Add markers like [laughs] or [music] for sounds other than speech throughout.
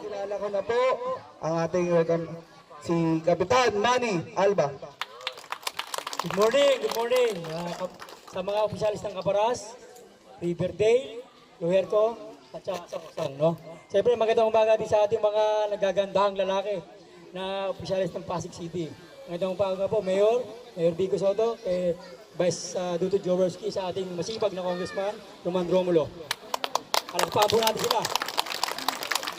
Kilala ko na po ang ating si Kapitan Manny Alba. Good morning, good morning. Kap- sa mga opisyalis ng Caparas, Riverdale, Luherco, at saka sa Kusang, no? Siyempre, magandang umaga din sa ating mga nagagandahang lalaki na opisyalis ng Pasig City. Magandang umaga po, Mayor, Mayor Vico Soto, kay Vice uh, Duto Jaworski sa ating masipag na Congressman, Roman Romulo. Palagpakan po natin sila.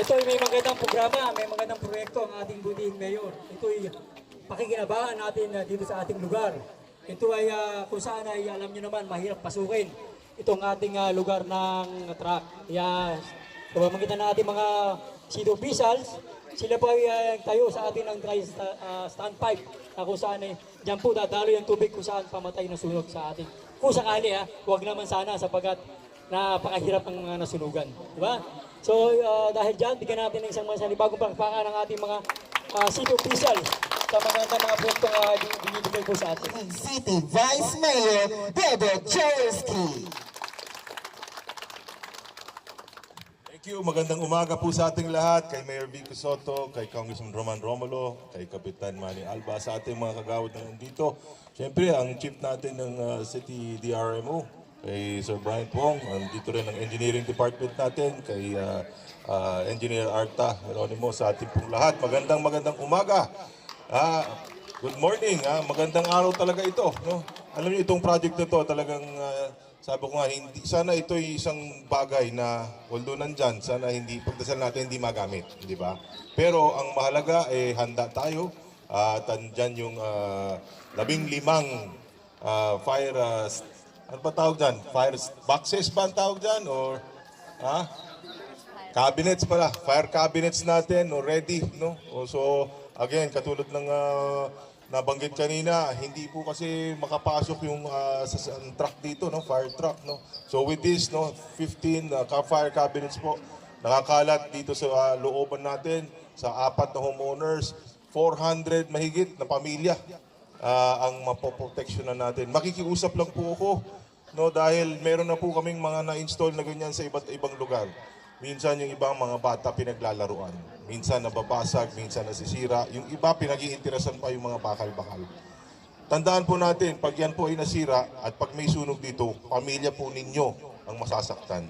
Ito ay may magandang programa, may magandang proyekto ang ating buting mayor. Ito ay pakikinabangan natin uh, dito sa ating lugar. Ito ay uh, kung saan ay alam nyo naman mahirap pasukin itong ating uh, lugar ng truck. Kaya sa pamamagitan ng ating mga city officials, sila po ay uh, tayo sa atin ng dry sta- uh, standpipe na kung saan ay dyan po dadalo yung tubig kung saan pamatay na sunog sa ating. Kung sakali ha, huwag naman sana sapagat napakahirap ng mga nasunugan. Di ba? So, uh, dahil dyan, bigyan natin ng isang masalibagong palakpakan ng ating mga uh, city official sa magandang mga proyektong uh, binibigay po sa atin. City Vice Mayor Dodo Jaworski. Thank you. Magandang umaga po sa ating lahat. Kay Mayor Vico Soto, kay Congressman Roman Romulo, kay Kapitan Manny Alba, sa ating mga kagawad na nandito. Siyempre, ang chief natin ng uh, City DRMO, kay Sir Brian Pong, nandito rin ang engineering department natin, kay uh, uh, Engineer Arta Geronimo, sa ating pong lahat. Magandang magandang umaga. Ah, good morning. Ah, magandang araw talaga ito. No? Alam niyo, itong project na to talagang ah, sabi ko nga, hindi, sana ito isang bagay na although nandyan, sana hindi, pagdasal natin hindi magamit, di ba? Pero ang mahalaga, eh, handa tayo at andyan yung ah, labing limang ah, fire, s- ano ba tawag dyan? Fire boxes ba ang tawag dyan? Or, ha? Cabinets pala, fire cabinets natin already, no? O, So, again, katulad ng ah, nabanggit kanina, hindi po kasi makapasok yung ah, sa, truck dito, no? Fire truck, no? So with this, no, 15 ah, ka fire cabinets po, nakakalat dito sa ah, looban natin sa apat na homeowners, 400 mahigit na pamilya ah, ang mapoproteksyonan natin. Makikiusap lang po ako, no, dahil meron na po kaming mga na-install na ganyan sa iba't ibang lugar. Minsan yung ibang mga bata pinaglalaruan. Minsan nababasag, minsan nasisira. Yung iba pinag-iinteresan pa yung mga bakal-bakal. Tandaan po natin, pag yan po ay nasira at pag may sunog dito, pamilya po ninyo ang masasaktan.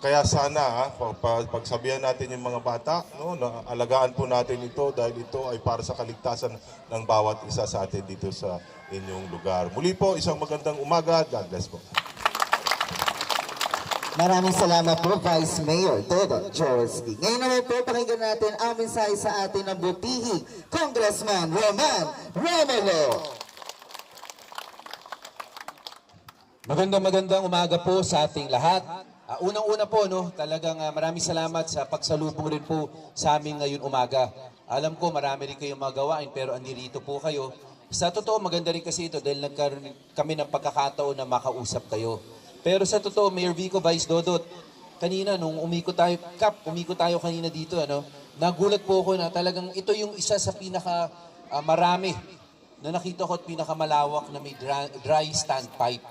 Kaya sana, ha, pag, pag- pagsabihan natin yung mga bata, no, na alagaan po natin ito dahil ito ay para sa kaligtasan ng bawat isa sa atin dito sa inyong lugar. Muli po, isang magandang umaga. God bless po. Maraming salamat po Vice Mayor Dodo Jaworski. Ngayon naman po pakinggan natin ang mensahe sa atin ng butihing Congressman Roman Romulo. Magandang magandang umaga po sa ating lahat. Ah, Unang-una po, no, talagang ah, maraming salamat sa pagsalubong rin po sa amin ngayon umaga. Alam ko marami rin kayong mga gawain pero andirito po kayo. Sa totoo, maganda rin kasi ito dahil nagkaroon kami ng pagkakataon na makausap kayo. Pero sa totoo, Mayor Vico, Vice Dodot, kanina nung umikot tayo, Kap, umikot tayo kanina dito, ano, nagulat po ako na talagang ito yung isa sa pinaka ah, marami na nakita ko at pinakamalawak na may dry, dry standpipe.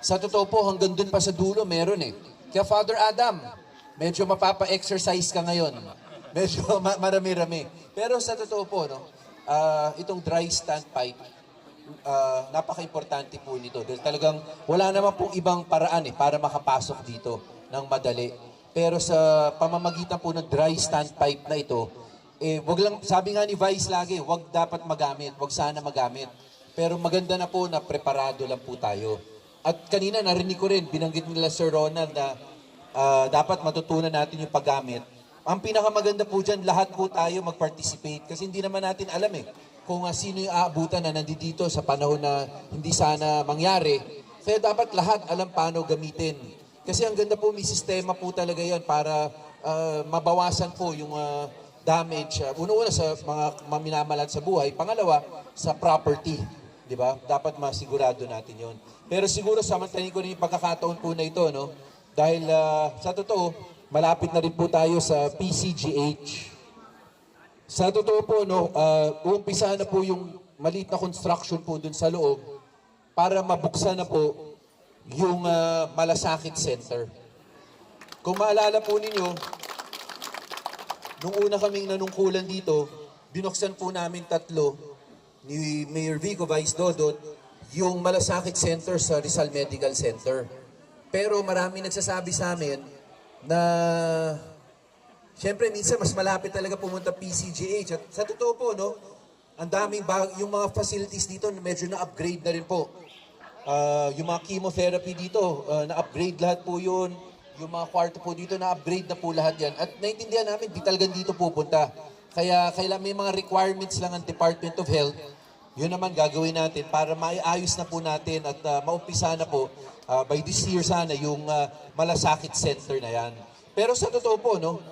Sa totoo po, hanggang dun pa sa dulo, meron eh. Kaya Father Adam, medyo mapapa-exercise ka ngayon. Medyo [laughs] ma- marami-rami. Pero sa totoo po, no, ah, itong dry standpipe, ah, napaka-importante po nito. Dahil talagang wala naman pong ibang paraan eh, para makapasok dito ng madali. Pero sa pamamagitan po ng dry standpipe na ito, eh, wag lang, sabi nga ni Vice lagi, wag dapat magamit, wag sana magamit. Pero maganda na po na preparado lang po tayo. At kanina narinig ko rin, binanggit nila Sir Ronald na ah, dapat matutunan natin yung paggamit ang pinakamaganda po dyan, lahat po tayo mag-participate kasi hindi naman natin alam eh kung ah, sino yung aabutan na nandito sa panahon na hindi sana mangyari. Kaya dapat lahat alam paano gamitin. Kasi ang ganda po, may sistema po talaga yan para ah, mabawasan po yung ah, damage. Uh, Una-una sa mga maminamalat sa buhay. Pangalawa, sa property. Di ba? Dapat masigurado natin yon. Pero siguro samantalin ko rin yung pagkakataon po na ito, no? Dahil ah, sa totoo, malapit na rin po tayo sa PCGH. Sa totoo po, no, uh, uumpisa na po yung maliit na construction po dun sa loob para mabuksan na po yung ah, Malasakit Center. Kung maalala po ninyo, nung una kaming nanungkulan dito, binuksan po namin tatlo ni Mayor Vico Vice Dodot yung Malasakit Center sa Rizal Medical Center. Pero marami nagsasabi sa amin na Siyempre, minsan mas malapit talaga pumunta PCGH. At sa totoo po, no, ang daming bag, yung mga facilities dito medyo na-upgrade na rin po. Ah, yung mga chemotherapy dito, ah, na-upgrade lahat po yun. Yung mga kwarto po dito, na-upgrade na po lahat yan. At naintindihan namin, di talagang dito pupunta. Kaya kailan may mga requirements lang ang Department of Health, yun naman gagawin natin para maiayos na po natin at ah, maumpisa na po ah, by this year sana yung ah, Malasakit Center na yan. Pero sa totoo po, no,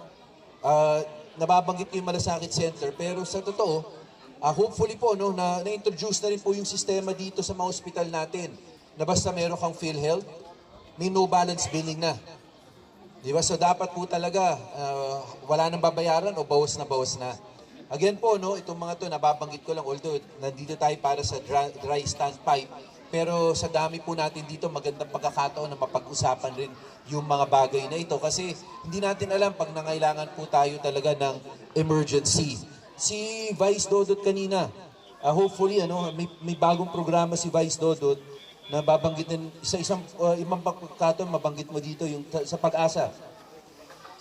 Ah, nababanggit yung Malasakit Center, pero sa totoo, ah, hopefully po, no, na, na-introduce na rin po yung sistema dito sa mga ospital natin, na basta meron kang PhilHealth, may no balance billing na. Di ba? So dapat po talaga, ah, wala nang babayaran o bawas na bawas na. Again po, no, itong mga to, nababanggit ko lang, although nandito tayo para sa dry, dry stand pipe, pero sa dami po natin dito, magandang pagkakataon na mapag-usapan rin yung mga bagay na ito. Kasi hindi natin alam pag nangailangan po tayo talaga ng emergency. Si Vice Dodot kanina, ah, hopefully ano, may, may bagong programa si Vice Dodot na babanggit din, sa isang uh, ibang pagkakataon, mabanggit mo dito yung sa pag-asa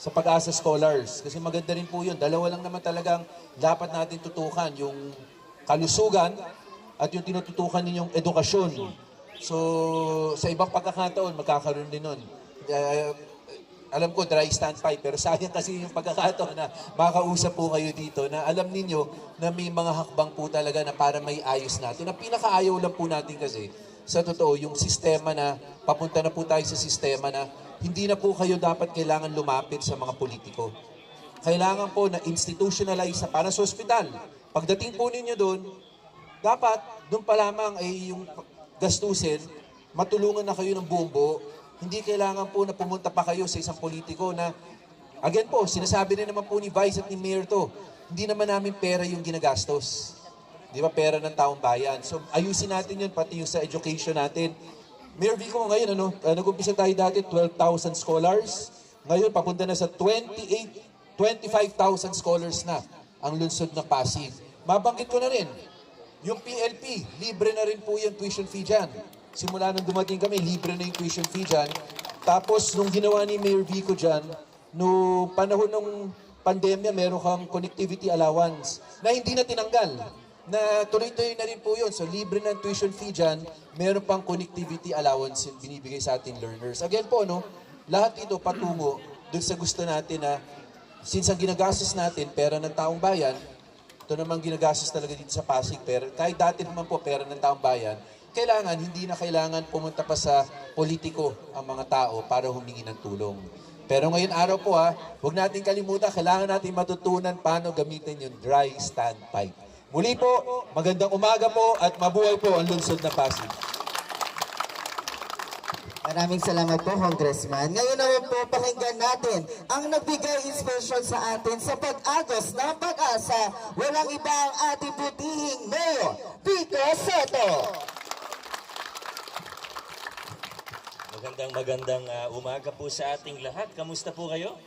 sa pag-asa scholars. Kasi maganda rin po yun. Dalawa lang naman talagang dapat natin tutukan. Yung kalusugan at yung tinututukan ninyong edukasyon. So, sa ibang pagkakataon, magkakaroon din nun. Eh, alam ko, dry stand pipe, pero sayang kasi yung pagkakataon na makausap po kayo dito na alam ninyo na may mga hakbang po talaga na para may ayos natin. Ang pinakaayaw lang po natin kasi, sa totoo, yung sistema na, papunta na po tayo sa sistema na hindi na po kayo dapat kailangan lumapit sa mga politiko. Kailangan po na institutionalize sa para sa ospital. Pagdating po ninyo doon, dapat doon pa lamang ay yung gastusin, matulungan na kayo ng buong buo. Hindi kailangan po na pumunta pa kayo sa isang politiko na, again po, sinasabi rin naman po ni Vice at ni Mayor to, hindi naman namin pera yung ginagastos. Di ba? Pera ng taong bayan. So, ayusin natin yun, pati yung sa education natin. Mayor Vico, ngayon, ano, uh, nag-umpisa tayo dati, 12,000 scholars. Ngayon, papunta na sa 28, 25,000 scholars na ang lungsod ng Pasig. Mabanggit ko na rin, yung PLP, libre na rin po yung tuition fee dyan. Simula nung dumating kami, libre na yung tuition fee dyan. Tapos, nung ginawa ni Mayor Vico dyan, no panahon ng pandemya, meron kang connectivity allowance na hindi na tinanggal. Na tuloy-tuloy na rin po yun. So, libre ng tuition fee dyan, meron pang connectivity allowance yung binibigay sa ating learners. Again po, no, lahat ito patungo dun sa gusto natin na since ang ginagastos natin, pera ng taong bayan, ito naman ginagastos talaga dito sa Pasig, pero kahit dati naman po pera ng taong bayan, kailangan, hindi na kailangan pumunta pa sa politiko ang mga tao para humingi ng tulong. Pero ngayon araw po ha, huwag natin kalimutan, kailangan natin matutunan paano gamitin yung dry stand pipe. Muli po, magandang umaga po at mabuhay po ang lungsod na Pasig. Maraming salamat po, Congressman. Ngayon naman po, pakinggan natin ang nagbigay inspiration sa atin sa pag-agos ng pag-asa. Walang iba ang ating butihing Mayor, Vico Soto. Magandang magandang ah, umaga po sa ating lahat. Kamusta po kayo?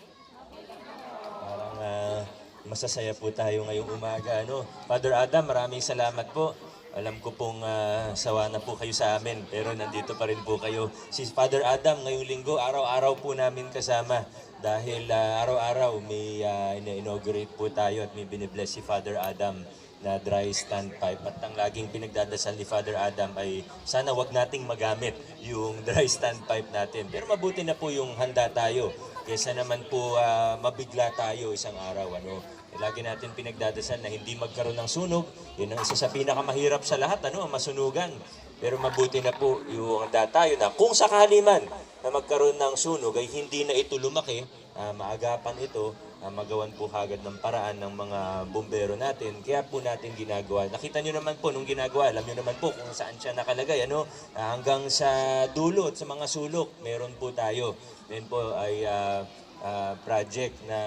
Masasaya po tayo ngayong umaga. Ano? Father Adam, maraming salamat po. Alam ko pong ah, sawa na po kayo sa amin, pero nandito pa rin po kayo. Si Father Adam, ngayong linggo, araw-araw po namin kasama. dahil ah, araw-araw may ah, ina-inaugurate po tayo at may binibless si Father Adam na dry standpipe at ang laging pinagdadasal ni Father Adam ay sana wag nating magamit yung [laughs] dry standpipe natin. Pero mabuti na po yung handa tayo kaysa naman po ah, mabigla tayo isang araw. Ano? Eh, Lagi natin pinagdadasal na hindi magkaroon ng sunog. Yun ang isa sa pinakamahirap sa lahat, ano, ang masunugan. Pero mabuti na po yung handa tayo na kung sakali man na magkaroon ng sunog ay hindi na ito lumaki, ah, maagapan ito, ah, magawan po agad ng paraan ng mga bumbero natin. Kaya po natin ginagawa. Nakita nyo naman po nung ginagawa, alam nyo naman po kung saan siya nakalagay. Ano? Ah, hanggang sa dulo sa mga sulok, meron po tayo. Then po ay ah, ah, project na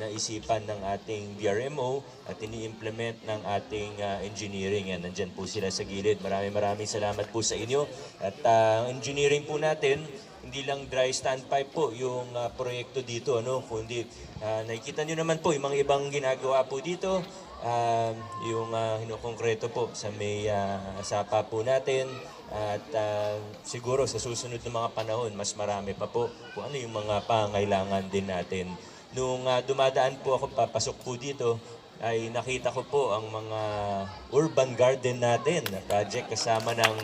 naisipan ng ating DRMO at ini-implement ng ating ah, engineering. Yan, nandyan po sila sa gilid. Maraming maraming salamat po sa inyo. At ang engineering po natin, hindi lang dry standpipe po yung ah, proyekto dito, ano, kundi ah, nakikita nyo naman po yung mga ibang ginagawa po dito. Um, yung uh, hinukongkreto po sa may ah, sapa po natin at ah, siguro sa susunod na mga panahon mas marami pa po kung ano yung mga pangailangan din natin. Nung ah, dumadaan po ako papasok po dito ay nakita ko po ang mga urban garden natin na project kasama ng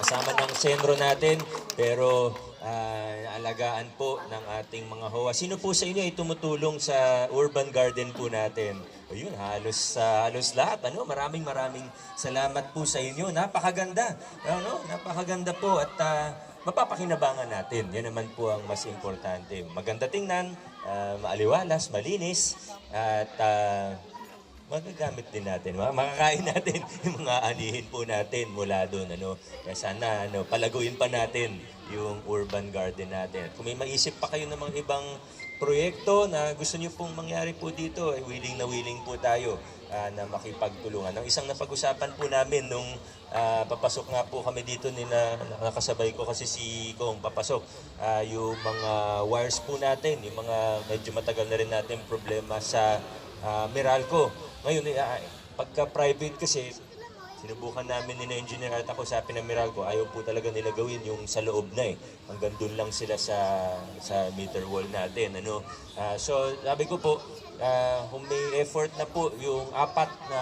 kasama ng sentro natin pero ah, alagaan po ng ating mga HOA. Sino po sa inyo ay tumutulong sa urban garden po natin? Ayun, halos sa halos lahat. Ano, maraming maraming salamat po sa inyo. Napakaganda. Ano, napakaganda po at ah, mapapakinabangan natin. Yan naman po ang mas importante. Maganda tingnan, ah, maaliwalas, malinis at ah, magagamit din natin, ma- makakain natin [laughs] yung mga anihin po natin mula doon. Ano. Kaya sana ano, palaguin pa natin yung urban garden natin. Kung may maisip pa kayo ng mga ibang proyekto na gusto niyo pong mangyari po dito, ay willing na willing po tayo ah, na makipagtulungan. Ang isang napag-usapan po namin nung ah, papasok nga po kami dito, ni na, nakasabay ko kasi si Kong papasok, ah, yung mga wires po natin, yung mga medyo matagal na rin natin problema sa ah, Meralco. Ngayon, ah, pagka private kasi, sinubukan namin ni engineer at ako sa Meralco, ayaw po talaga nila gawin yung sa loob na eh. Hanggang doon lang sila sa sa meter wall natin. Ano? Ah, so, sabi ko po, ah, kung may effort na po yung apat na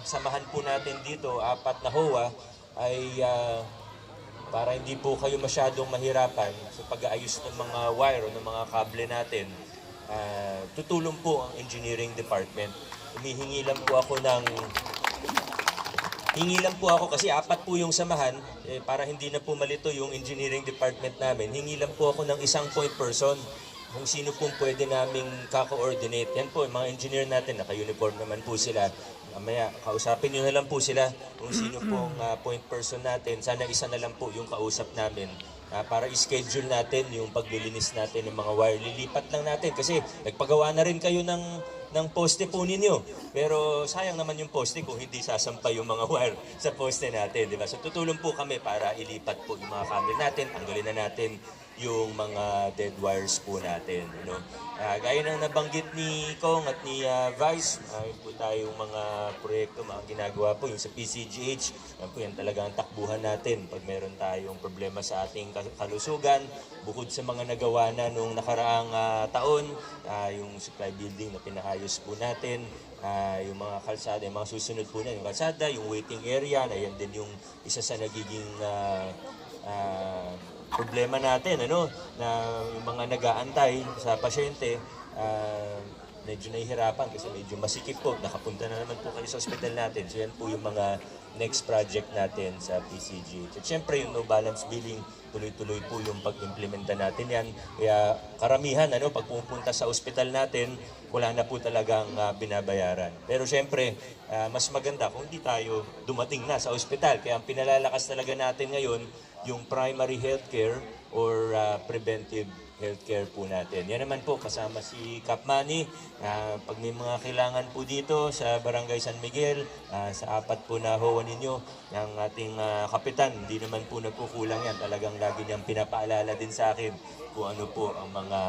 samahan po natin dito, apat na HOA, ay ah, para hindi po kayo masyadong mahirapan sa pag-aayos ng mga wire o ng mga kable natin, ah, tutulong po ang engineering department. Humihingi lang po ako ng Hingi lang po ako kasi apat po yung samahan eh, para hindi na po malito yung engineering department namin. Hingi lang po ako ng isang point person kung sino pong pwede naming kaka-coordinate. Yan po, yung mga engineer natin, naka-uniform naman po sila. Mamaya, kausapin nyo na lang po sila kung sino pong ah, point person natin. Sana isa na lang po yung kausap namin ah, para i-schedule natin yung paglilinis natin ng mga wire. Lilipat lang natin kasi nagpagawa na rin kayo ng ng poste po ninyo. Pero sayang naman yung poste kung hindi sasampay yung mga [laughs] wire sa poste natin, di ba? So tutulong po kami para ilipat po yung mga cable natin, tanggalin na natin yung mga dead wires po natin. You know? Ah, gaya ng nabanggit ni Kong at ni ah, Vice, mayroon po tayong mga proyekto, mga ginagawa po, yung sa PCGH, yan po yan talaga ang takbuhan natin pag meron tayong problema sa ating kalusugan, bukod sa mga nagawa na nung nakaraang ah, taon, ah, yung supply building na pinahayos po natin, ah, yung mga kalsada, yung mga susunod po na, yung kalsada, yung waiting area, na yan din yung isa sa nagiging ah, ah, problema natin, ano, na yung mga nag-aantay sa pasyente, ah, medyo nahihirapan kasi medyo masikip po. Nakapunta na naman po kayo sa ospital natin. So yan po yung mga next project natin sa PCG. At syempre yung no balance billing, tuloy-tuloy po yung pag-implementa natin yan. Kaya karamihan, ano, pag pupunta sa ospital natin, wala na po talagang ah, binabayaran. Pero syempre, ah, mas maganda kung hindi tayo dumating na sa ospital. Kaya ang pinalalakas talaga natin ngayon, yung primary healthcare or ah, preventive healthcare po natin. Yan naman po kasama si Kapmani. Ah, pag may mga kailangan po dito sa Barangay San Miguel, ah, sa apat po na hawa ninyo, ng ating ah, kapitan, hindi naman po nagkukulang yan. Talagang lagi niyang pinapaalala din sa akin kung ano po ang mga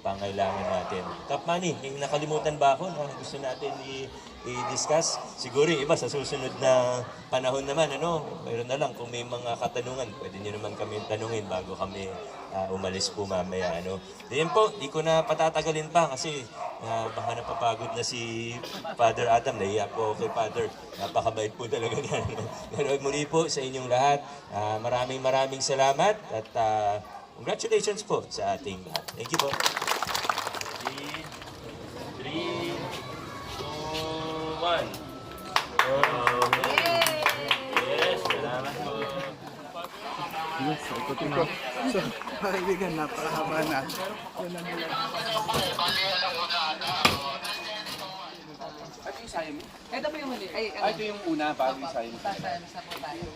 pangailangan natin. Top Money, may nakalimutan ba ako na gusto natin i-discuss? Siguro yung iba sa susunod na panahon naman, ano, mayroon na lang kung may mga katanungan, pwede nyo naman kami tanungin bago kami ah, umalis po mamaya. Ano. Diyan po, di ko na patatagalin pa kasi ah, baka napapagod na si Father Adam. Nahiya po kay Father. Napakabait po talaga niya. [laughs] Pero muli po sa inyong lahat, ah, maraming maraming salamat at ah, congratulations po sa ating lahat. Thank you po. Yun. Um, yes, salamat po. Yes, ito na. So, kaibigan, napakahaba na. Yun ang mula. Ito yung sayo mo? Ito po yung huli. Ito yung una bago yung sayo mo. Sasayang sa po tayo.